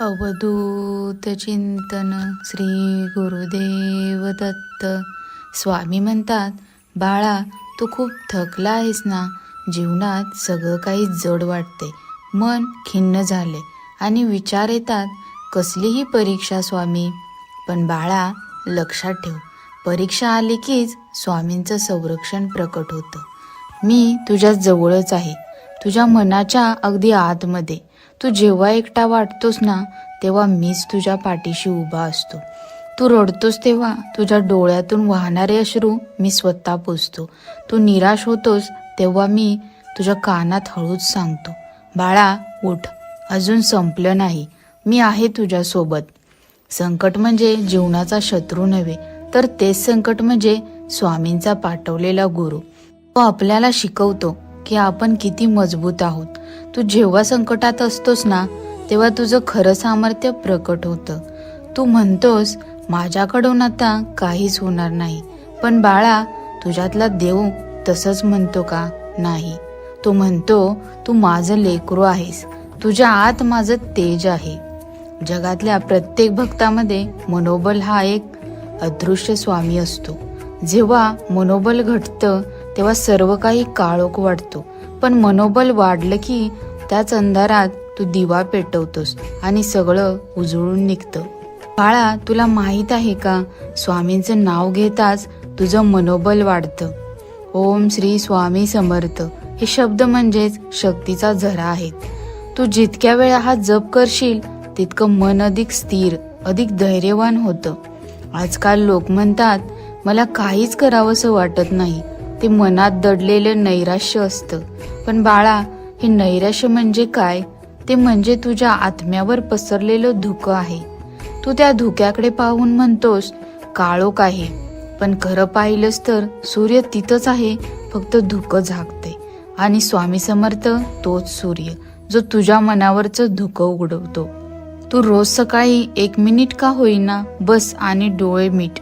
अवधूत चिंतन श्री गुरुदेव दत्त. स्वामी म्हणतात बाळा तू खूप थकला आहेस ना? जीवनात सगळं काही जड वाटते मन खिन्न झाले आणि विचार येतात कसलीही परीक्षा स्वामी पण बाळा लक्षात ठेव. परीक्षा आली कीच स्वामींचं संरक्षण प्रकट होतं. मी तुझ्या जवळच आहे. तुझ्या मनाच्या अगदी आतमध्ये. तू जेव्हा एकटा वाटतोस ना तेव्हा मीच तुझ्या पाठीशी उभा असतो. तू रडतोस तेव्हा तुझ्या डोळ्यातून वाहणारे अश्रू मी स्वतः पोचतो तू निराश होतोस तेव्हा मी तुझ्या कानात हळूच सांगतो बाळा उठ अजून संपलं नाही मी आहे तुझ्यासोबत. संकट म्हणजे जीवनाचा शत्रू नव्हे तर तेच संकट म्हणजे स्वामींचा पाठवलेला गुरु. तो आपल्याला शिकवतो की आपण किती मजबूत आहोत. तू जेव्हा संकटात असतोस ना तेव्हा तुझं खरं सामर्थ्य प्रकट होतं. तू म्हणतोस माझ्याकडून आता काहीच होणार नाही. पण बाळा तुझ्यातला देव तसंच म्हणतो का? नाही. तो म्हणतो तू माझं लेकरू आहेस. तुझ्या आत माझं तेज आहे. जगातल्या प्रत्येक भक्तामध्ये मनोबल हा एक अदृश्य स्वामी असतो. जेव्हा मनोबल घटतं तेव्हा सर्व काही काळोख वाटतो. पण मनोबल वाढलं की त्याच अंधारात तू दिवा पेटवतोस आणि सगळं उजळून निघतं. बाळा तुला माहीत आहे का? स्वामींचं नाव घेताच तुझं मनोबल वाढतं. ओम श्री स्वामी समर्थ. हे शब्द म्हणजेच शक्तीचा झरा आहेत तू जितक्या वेळा हा जप करशील तितकं मन अधिक स्थिर अधिक धैर्यवान होतं. आजकाल लोक म्हणतात मला काहीच करावंसं वाटत नाही. ते मनात दडलेलं नैराश्य असतं. पण बाळा हे नैराश्य म्हणजे काय? ते म्हणजे तुझ्या आत्म्यावर पसरलेलं धुकं आहे. तू त्या धुक्याकडे पाहून म्हणतोस काळोख आहे. पण खरं पाहिलंस तर सूर्य तिथंच आहे फक्त धुकं झाकते आणि स्वामी समर्थ तोच सूर्य जो तुझ्या मनावरचं धुकं उघडवतो तू रोज सकाळी एक मिनिट का होईना बस आणि डोळे मीट.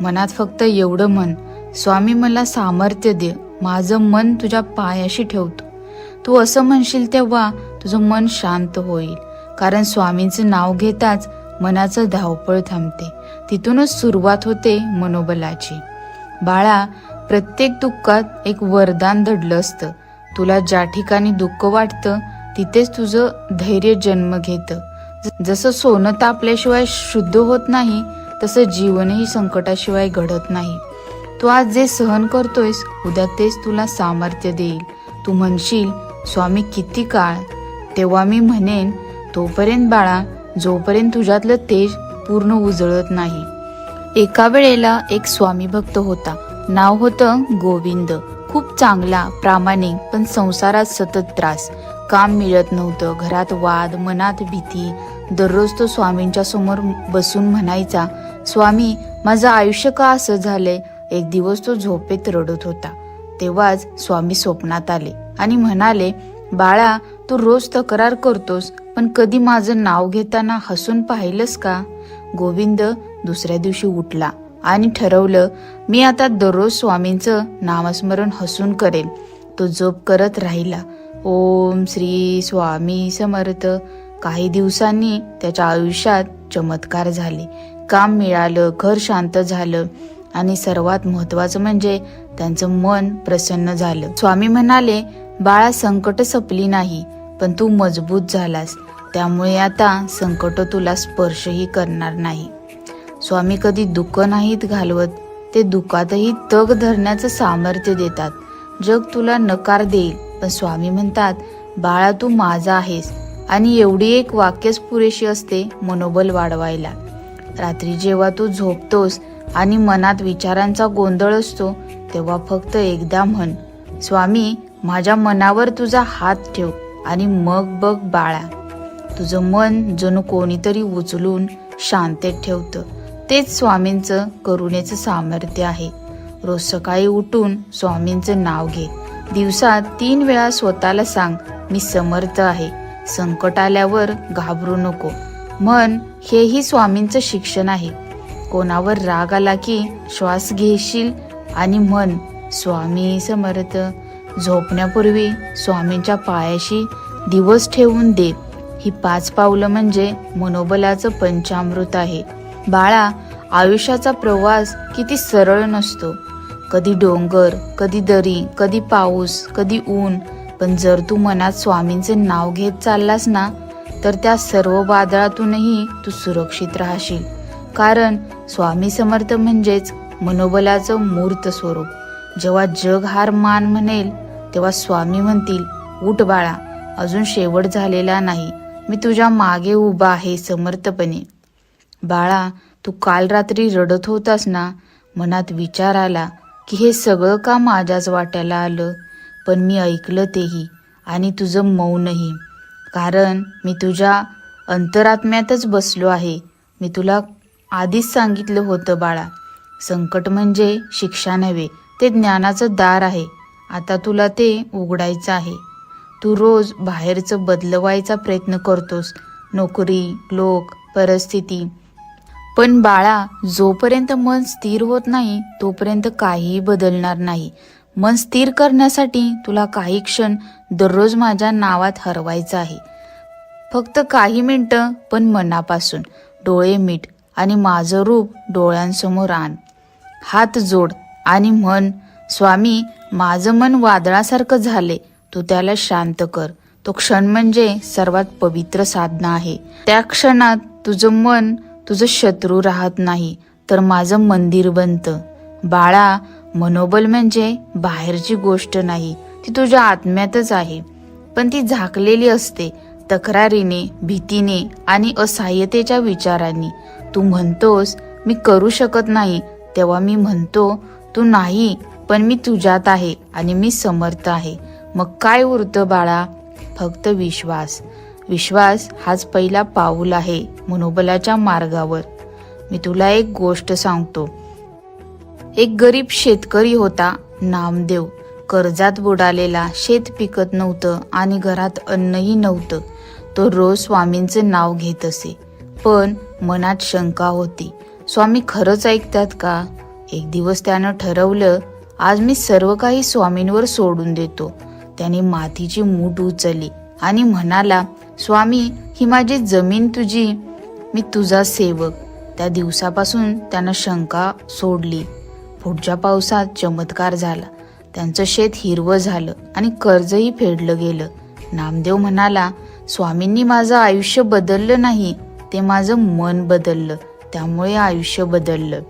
मनात फक्त एवढं म्हण स्वामी मला सामर्थ्य दे. माझं मन तुझ्या पायाशी ठेवतो. तू असं म्हणशील तेव्हा तुझं मन शांत होईल. कारण स्वामींचं नाव घेताच मनाचं धावपळ थांबते. तिथूनच सुरुवात होते मनोबलाची. बाळा प्रत्येक दुःखात एक वरदान दडलं असतं. तुला ज्या ठिकाणी दुःख वाटतं तिथेच तुझं धैर्य जन्म घेतं. जसं सोनं तापल्याशिवाय शुद्ध होत नाही तसं जीवनही संकटाशिवाय घडत नाही. तू आज जे सहन करतोयस उद्या तेच तुला सामर्थ्य देईल. तू म्हणशील स्वामी किती काळ? तेव्हा मी म्हणेन तोपर्यंत बाळा जोपर्यंत तुझ्यातलं तेज पूर्ण उजळत नाही. एका वेळेला एक स्वामी भक्त होता. नाव होतं गोविंद. खूप चांगला प्रामाणिक पण संसारात सतत त्रास. काम मिळत नव्हतं. घरात वाद मनात भीती. दररोज तो स्वामींच्या समोर बसून म्हणायचा स्वामी माझं आयुष्य का असं झालंय? एक दिवस तो झोपेत रडत होता. तेव्हाच स्वामी स्वप्नात आले आणि म्हणाले बाळा तू रोज तक्रार करतोस पण कधी माझं नाव घेताना हसून पाहिलंस का? गोविंद दुसऱ्या दिवशी उठला आणि ठरवलं मी आता दररोज स्वामींचं नामस्मरण हसून करेल तो जप करत राहिला. ओम श्री स्वामी समर्थ. काही दिवसांनी त्याच्या आयुष्यात चमत्कार झाले. काम मिळालं घर शांत झालं. आणि सर्वात महत्वाचं म्हणजे त्यांचं मन प्रसन्न झालं. स्वामी म्हणाले बाळा संकट संपली नाही पण तू मजबूत झालास. त्यामुळे आता संकट तुला स्पर्शही करणार नाही. स्वामी कधी दुःख नाहीत घालवत ते दुःखातही तग धरण्याचं सामर्थ्य देतात. जग तुला नकार देईल. पण स्वामी म्हणतात बाळा तू माझा आहेस आणि एवढी एक वाक्यच पुरेशी असते मनोबल वाढवायला. रात्री जेव्हा तू झोपतोस आणि मनात विचारांचा गोंधळ असतो तेव्हा फक्त एकदा म्हण स्वामी माझ्या मनावर तुझा हात ठेव आणि मग बघ बाळा. तुझं मन जणू कोणीतरी उचलून शांतेत ठेवतं. तेच स्वामींचं करुणेचं सामर्थ्य आहे. रोज सकाळी उठून स्वामींचं नाव घे. दिवसात तीन वेळा स्वतःला सांग मी समर्थ आहे. संकट आल्यावर घाबरू नको. मन हेही स्वामींचं शिक्षण आहे. कोणावर राग आला की श्वास घेशील आणि मन स्वामी समर्थ. झोपण्यापूर्वी स्वामींच्या पायाशी दिवस ठेवून दे ही पाच पावलं म्हणजे मनोबलाचं पंचामृत आहे. बाळा आयुष्याचा प्रवास किती सरळ नसतो. कधी डोंगर कधी दरी कधी पाऊस कधी ऊन. पण जर तू मनात स्वामींचे नाव घेत चाललास ना तर त्या सर्व वादळातूनही तू सुरक्षित राहशील. कारण स्वामी समर्थ म्हणजेच मनोबलाचं मूर्त स्वरूप. जेव्हा जग हार मान म्हणेल तेव्हा स्वामी म्हणतील उठ बाळा अजून शेवट झालेला नाही. मी तुझ्या मागे उभा आहे समर्थपणे. बाळा तू काल रात्री रडत होतास ना? मनात विचार आला की हे सगळं का माझ्याच वाट्याला आलं? पण मी ऐकलं तेही आणि तुझं मौनही. कारण मी तुझ्या अंतरात्म्यातच बसलो आहे. मी तुला आधीच सांगितलं होतं बाळा. संकट म्हणजे शिक्षा नव्हे ते ज्ञानाचं दार आहे. आता तुला ते उघडायचं आहे. तू रोज बाहेरचं बदलवायचा प्रयत्न करतोस. नोकरी लोक परिस्थिती. पण बाळा जोपर्यंत मन स्थिर होत नाही तोपर्यंत काहीही बदलणार नाही. मन स्थिर करण्यासाठी तुला काही क्षण दररोज माझ्या नावात हरवायचं आहे. फक्त काही मिनटं पण मनापासून. डोळे मीठ आणि माझं रूप डोळ्यांसमोर आण. हात जोड आणि म्हण स्वामी माझं मन वादळासारखं झाले. तू त्याला शांत कर. तो क्षण म्हणजे सर्वात पवित्र साधना आहे. त्या क्षणात तुझं मन तुझं शत्रू राहत नाही. तर माझं मंदिर बनतं. बाळा मनोबल म्हणजे बाहेरची गोष्ट नाही ती तुझ्या आत्म्यातच आहे. पण ती झाकलेली असते तक्रारीने भीतीने आणि असहाय्यतेच्या विचारांनी. तू म्हणतोस मी करू शकत नाही. तेव्हा मी म्हणतो तू नाही पण मी तुझ्यात आहे आणि मी समर्थ आहे. मग काय उरतं बाळा? फक्त विश्वास. विश्वास हाच पहिला पाऊल आहे मनोबलाच्या मार्गावर. मी तुला एक गोष्ट सांगतो. एक गरीब शेतकरी होता नामदेव. कर्जात बुडालेला शेत पिकत नव्हतं आणि घरात अन्नही नव्हतं. तो रोज स्वामींचं नाव घेत असे. पण मनात शंका होती. स्वामी खरंच ऐकतात का? एक दिवस त्यानं ठरवलं आज मी सर्व काही स्वामींवर सोडून देतो. त्याने मातीची मूठ उचलली आणि म्हणाला स्वामी ही माझी जमीन तुझी. मी तुझा सेवक. त्या दिवसापासून त्यानं शंका सोडली. पुढच्या पावसात चमत्कार झाला. त्यांचं शेत हिरवं झालं आणि कर्जही फेडलं गेलं. नामदेव म्हणाला स्वामींनी माझं आयुष्य बदललं नाही ते माझं मन बदललं. त्यामुळे आयुष्य बदललं.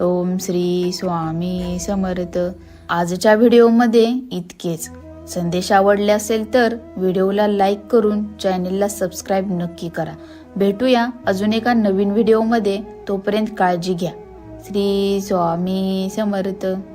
ओम श्री स्वामी समर्थ. आजच्या व्हिडिओमध्ये इतकेच. संदेश आवडले असेल तर व्हिडिओला लाईक करून चॅनेलला सबस्क्राईब नक्की करा. भेटूया अजून एका नवीन व्हिडिओमध्ये. तोपर्यंत काळजी घ्या. श्री स्वामी समर्थ.